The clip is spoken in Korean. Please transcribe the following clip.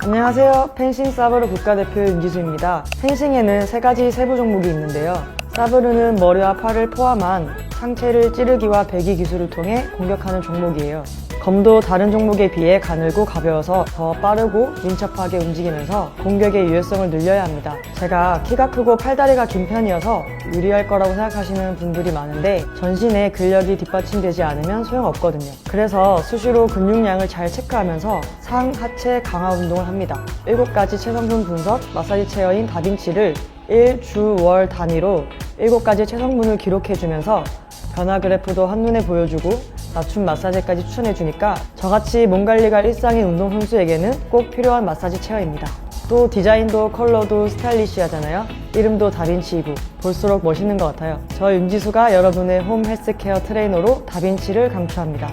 안녕하세요. 펜싱 사브르 국가대표 윤지수입니다. 펜싱에는 세 가지 세부 종목이 있는데요. 사브르는 머리와 팔을 포함한 상체를 찌르기와 배기 기술을 통해 공격하는 종목이에요. 검도 다른 종목에 비해 가늘고 가벼워서 더 빠르고 민첩하게 움직이면서 공격의 유효성을 늘려야 합니다. 제가 키가 크고 팔다리가 긴 편이어서 유리할 거라고 생각하시는 분들이 많은데 전신에 근력이 뒷받침되지 않으면 소용없거든요. 그래서 수시로 근육량을 잘 체크하면서 상, 하체 강화 운동을 합니다. 7가지 체성분 분석, 마사지 체어인 다빈치를 일, 주, 월 단위로 7가지 체성분을 기록해주면서 변화 그래프도 한눈에 보여주고 맞춤 마사지까지 추천해주니까 저같이 몸 관리가 일상인 운동선수에게는 꼭 필요한 마사지 체어입니다. 또 디자인도 컬러도 스타일리시하잖아요. 이름도 다빈치이고 볼수록 멋있는 것 같아요. 저 윤지수가 여러분의 홈 헬스케어 트레이너로 다빈치를 강추합니다.